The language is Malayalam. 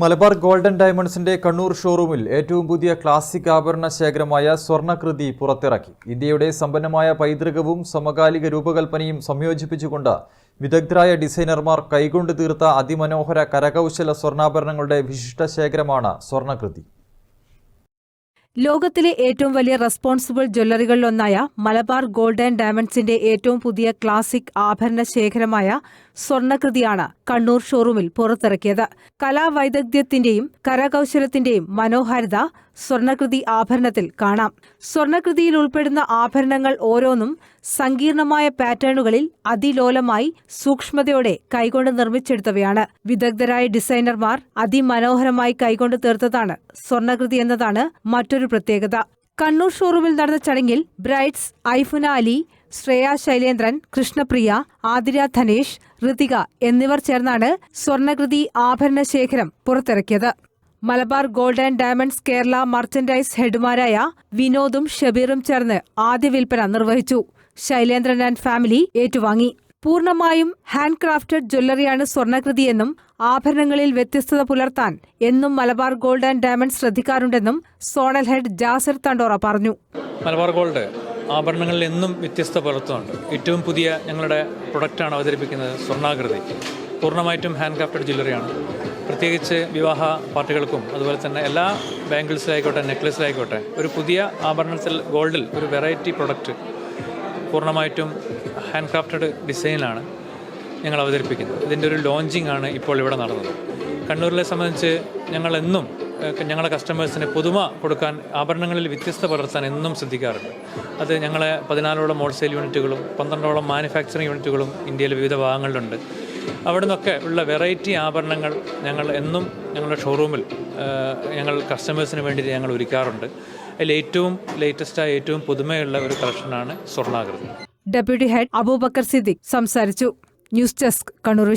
മലബാർ ഗോൾഡൻ ഡയമണ്ട്സിന്റെ കണ്ണൂർ ഷോറൂമിൽ ഏറ്റവും പുതിയ ക്ലാസിക് ആഭരണ ശേഖരമായ സ്വർണകൃതി പുറത്തിറക്കി. ഇന്ത്യയുടെ സമ്പന്നമായ പൈതൃകവും സമകാലിക രൂപകൽപ്പനയും സംയോജിപ്പിച്ചുകൊണ്ട് വിദഗ്ധരായ ഡിസൈനർമാർ കൈകൊണ്ട് തീർത്ത അതിമനോഹര കരകൗശല സ്വർണാഭരണങ്ങളുടെ വിശിഷ്ട ശേഖരമാണ് സ്വർണകൃതി. ലോകത്തിലെ ഏറ്റവും വലിയ റെസ്പോൺസിബിൾ ജ്വല്ലറികളിലൊന്നായ മലബാർ ഗോൾഡ് ആൻഡ് ഡയമണ്ട്സിന്റെ ഏറ്റവും പുതിയ ക്ലാസിക് ആഭരണ ശേഖരമായ സ്വർണകൃതിയാണ് കണ്ണൂർ ഷോറൂമിൽ പുറത്തിറക്കിയത്. കലാവൈദഗ്ധ്യത്തിന്റെയും കരകൌശലത്തിന്റെയും മനോഹാരിത സ്വർണകൃതി ആഭരണത്തിൽ കാണാം. സ്വർണകൃതിയിൽ ഉൾപ്പെടുന്ന ആഭരണങ്ങൾ ഓരോന്നും സങ്കീർണമായ പാറ്റേണുകളിൽ അതിലോലമായി സൂക്ഷ്മതയോടെ കൈകൊണ്ട് നിർമ്മിച്ചെടുത്തവയാണ്. വിദഗ്ധരായ ഡിസൈനർമാർ അതിമനോഹരമായി കൈകൊണ്ട് തീർത്തതാണ് സ്വർണകൃതി എന്നതാണ് മറ്റൊരു പ്രത്യേകത. കണ്ണൂർ ഷോറൂമിൽ നടന്ന ചടങ്ങിൽ ബ്രൈറ്റ്സ് ഐഫുന അലി ശ്രേയ ശൈലേന്ദ്രൻ കൃഷ്ണപ്രിയ ആതിര ധനേഷ് ഋതിക എന്നിവർ ചേർന്നാണ് സ്വർണകൃതി ആഭരണ ശേഖരം പുറത്തിറക്കിയത്. Malabar gold and diamonds Kerala merchandise ഹെഡുമാരായ വിനോദും ഷബീറും ചേർന്ന് ആദ്യ വിൽപ്പന നിർവഹിച്ചു. ശൈലേന്ദ്രൻ ആൻഡ് ഫാമിലി ഏറ്റുവാങ്ങി. പൂർണമായും ഹാൻഡ് ക്രാഫ്റ്റഡ് ജ്വല്ലറിയാണ് സ്വർണകൃതിയെന്നും ആഭരണങ്ങളിൽ വ്യത്യസ്തത പുലർത്താൻ എന്നും മലബാർ ഗോൾഡ് ആൻഡ് ഡയമണ്ട് ശ്രദ്ധിക്കാറുണ്ടെന്നും സോണൽ ഹെഡ് ജാസർ തണ്ടോറ പറഞ്ഞു. മലബാർ ഗോൾഡ് ആഭരണങ്ങളിൽ എന്നും വ്യത്യസ്ത പുലർത്തുന്നുണ്ട്. ഏറ്റവും പുതിയ ഞങ്ങളുടെ പ്രൊഡക്റ്റാണ് അവതരിപ്പിക്കുന്നത് സ്വർണാകൃതി. പൂർണമായിട്ടും ഹാൻഡ് ക്രാഫ്റ്റഡ് ജ്വല്ലറിയാണ്. പ്രത്യേകിച്ച് വിവാഹ പാർട്ടികൾക്കും അതുപോലെ തന്നെ എല്ലാ ബാംഗിൾസിലായിക്കോട്ടെ നെക്ലസിലായിക്കോട്ടെ ഒരു പുതിയ ആഭരണത്തിൽ ഗോൾഡിൽ ഒരു വെറൈറ്റി പ്രൊഡക്റ്റ് പൂർണമായിട്ടും ഹാൻഡ് ക്രാഫ്റ്റഡ് ഡിസൈനിലാണ് ഞങ്ങൾ അവതരിപ്പിക്കുന്നത്. ഇതിന്റെ ഒരു ലോഞ്ചിങ് ആണ് ഇപ്പോൾ ഇവിടെ നടന്നത്. കണ്ണൂരിലെ സംബന്ധിച്ച് ഞങ്ങൾ എന്നും ഞങ്ങളുടെ കസ്റ്റമേഴ്സിന് പുതുമ കൊടുക്കാൻ ആഭരണങ്ങളിൽ വ്യത്യസ്ത പുലർത്താൻ എന്നും ശ്രദ്ധിക്കാറുണ്ട്. അത് ഞങ്ങളെ പതിനാലോളം ഹോൾസെയിൽ യൂണിറ്റുകളും പന്ത്രണ്ടോളം മാനുഫാക്ചറിങ് യൂണിറ്റുകളും ഇന്ത്യയിലെ വിവിധ ഭാഗങ്ങളിലുണ്ട്. അവിടെ നിന്നൊക്കെ ഉള്ള വെറൈറ്റി ആഭരണങ്ങൾ ഞങ്ങൾ എന്നും ഞങ്ങളുടെ ഷോറൂമിൽ ഞങ്ങൾ കസ്റ്റമേഴ്സിന് വേണ്ടി ഞങ്ങൾ ഒരുക്കാറുണ്ട്. അതിൽ ഏറ്റവും ലേറ്റസ്റ്റായ ഏറ്റവും പുതുമയുള്ള ഒരു കളക്ഷനാണ് സ്വർണാകൃതി. ഡെപ്യൂട്ടി ഹെഡ് അബൂബക്കർ സിദ്ദിഖ് സംസാരിച്ചു. News desk Kannur